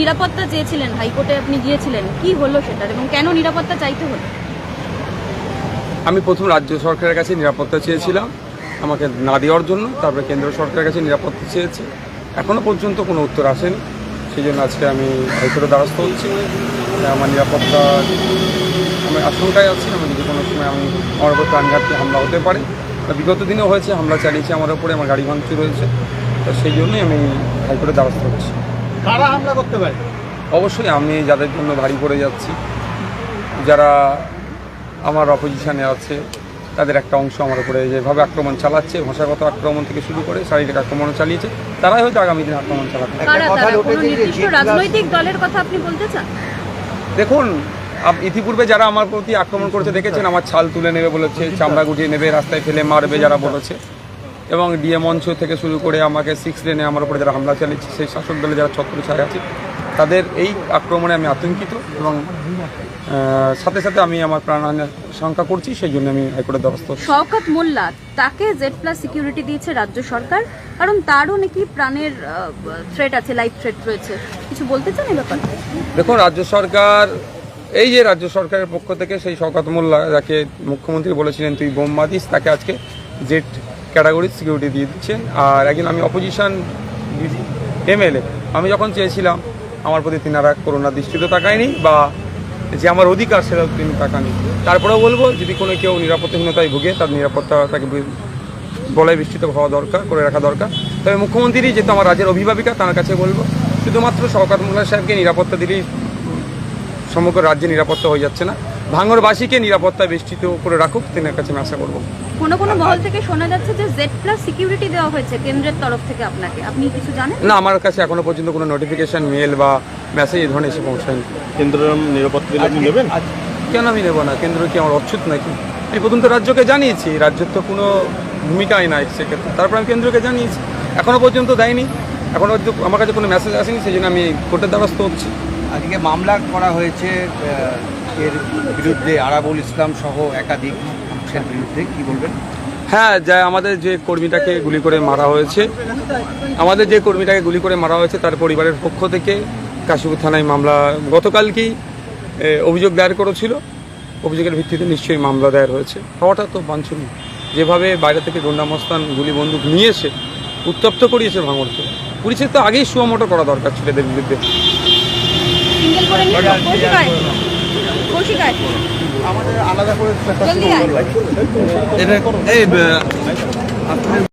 নিরাপত্তা চেয়েছিলেন, হাইকোর্টে আপনি গিয়েছিলেন। কি হলো সেটার এবং কেন নিরাপত্তা চাইতে হলো? আমি প্রথম রাজ্য সরকারের কাছে নিরাপত্তা চেয়েছিলাম, আমাকে না দেওয়ার জন্য, তারপরে কেন্দ্র সরকারের কাছে নিরাপত্তা চেয়েছি। এখনও পর্যন্ত কোনো উত্তর আসেনি সেই জন্য আজকে আমি হাইকোর্টের দ্বারস্থ হচ্ছি। আমার নিরাপত্তা, আমি আশঙ্কায় আছি, আমি যদি কোনো সময় আমি আমার উপর প্রাণঘাতী হামলা হতে পারে বিগত দিনেও হয়েছে, হামলা চালিয়েছে আমার উপরে আমার গাড়ি ভাঙচুর হয়েছে। তো সেই জন্যই আমি হাইকোর্টের দ্বারস্থ হচ্ছি। কারা হামলা করতে পারে? অবশ্যই আমি যাদের জন্য ভারী পড়ে যাচ্ছি যারা আমার অপোজিশনে আছে তাদের একটা অংশ আমার উপরে যেভাবে আক্রমণ চালাচ্ছে ভাষাগত আক্রমণ থেকে শুরু করে শারীরিক আক্রমণ চালিয়েছে তারাই হয়তো আগামী দিনে আক্রমণ। কারা রাজনৈতিক দলের কথা আপনি বলতে চান? দেখুন আপ- ইতিপূর্বে যারা আমার প্রতি আক্রমণ করেছে দেখেছেন আমার ছাল তুলে নেবে বলেছে চামড়া গুটিয়ে নেবে রাস্তায় ফেলে মারবে যারা বলেছে। এবং ডিএ মঞ্চ থেকে শুরু করে আমাকে সিক্স লেনে আমার উপরে যারা হামলা চালিয়েছে সেই শাসক দলে যারা ছত্র ছায় আছে তাদের এই আক্রমণে আমি আতঙ্কিত এবং সাথে সাথে আমি আমার প্রাণহানির শঙ্কা করছি সেই জন্য আমি হাইকোর্টের দ্বারস্থ। শওকত মোল্লা তাকে জেড প্লাস সিকিউরিটি দিয়েছে রাজ্য সরকার কারণ তারও নাকি প্রাণের থ্রেট আছে লাইফ থ্রেট রয়েছে কিছু বলতে চান এই ব্যাপারে দেখুন রাজ্য সরকার এই যে রাজ্য সরকারের পক্ষ থেকে সেই শওকত মোল্লা যাকে মুখ্যমন্ত্রী বলেছিলেন তুই বোম্বা দিস তাকে আজকে জেড ক্যাটাগরির সিকিউরিটি দিয়ে দিচ্ছেন আর একজন আমি অপোজিশন এমএলএ আমি যখন চেয়েছিলাম, আমার প্রতি তিনারা করোনা দৃষ্টিতে তাকায়নি বা যে আমার অধিকার সেটা তিনি তাকানি তারপরেও বলব, যদি কোনো কেউ নিরাপত্তাহীনতায় ভুগে, তার নিরাপত্তা তাকে বলয় বিস্তৃত হওয়া দরকার, করে রাখা দরকার। তবে মুখ্যমন্ত্রী যেহেতু আমার রাজ্যের অভিভাবিকা, তার কাছে বলব, শুধুমাত্র শওকাত মোল্লা সাহেবকে নিরাপত্তা দিলেই সমগ্র রাজ্যে নিরাপত্তা হয়ে যাচ্ছে না। ভাঙরবাসীকে নিরাপত্তা বেষ্টিত করে রাখুক তিনার কাছে আমি আশা করব। কোনো কোনো মহল থেকে শোনা যাচ্ছে যে জেড প্লাস সিকিউরিটি দেওয়া হয়েছে কেন্দ্রের তরফ থেকে আপনাকে? আপনি কিছু জানেন? না আমার কাছে এখনও পর্যন্ত কোনো নোটিফিকেশন মেল বা মেসেজ এই ধরনের এসে পৌঁছায়নি। কেন্দ্র নিরাপত্তা দিলে আপনি নেবেন? কেন আমি নেব না? কেন্দ্র কি আমার অচ্ছুত নাকি? আমি প্রথম তো রাজ্যকে জানিয়েছি রাজ্যের তো কোনো ভূমিকাই নাই সেক্ষেত্রে। তারপর আমি কেন্দ্রকে জানিয়েছি এখনও পর্যন্ত দেয়নি। এখনও পর্যন্ত আমার কাছে কোনো মেসেজ আসেনি সেই জন্য আমি কোর্টের দ্বারস্থ হচ্ছি। আজকে মামলা করা হয়েছে এর বিরুদ্ধে আরাবুল ইসলাম সহ একাধিক মানুষের বিরুদ্ধে কি বলবেন? হ্যাঁ যা আমাদের যে কর্মীটাকে গুলি করে মারা হয়েছে আমাদের যে কর্মীটাকে গুলি করে মারা হয়েছে তার পরিবারের পক্ষ থেকে কাশীপুর থানায় মামলা গতকালকেই অভিযোগ দায়ের করেছিল? অভিযোগের ভিত্তিতে নিশ্চয়ই মামলা দায়ের হয়েছে। হওয়াটা তো বাঞ্ছনীয়। যেভাবে বাইরে থেকে গন্ডামস্তান গুলি বন্দুক নিয়ে এসে উত্তপ্ত করিয়েছে ভাঙড়কে। পুলিশের তো আগেই সুমোটো করা দরকার ছেলেদের বিরুদ্ধে। আমাদের আলাদা করে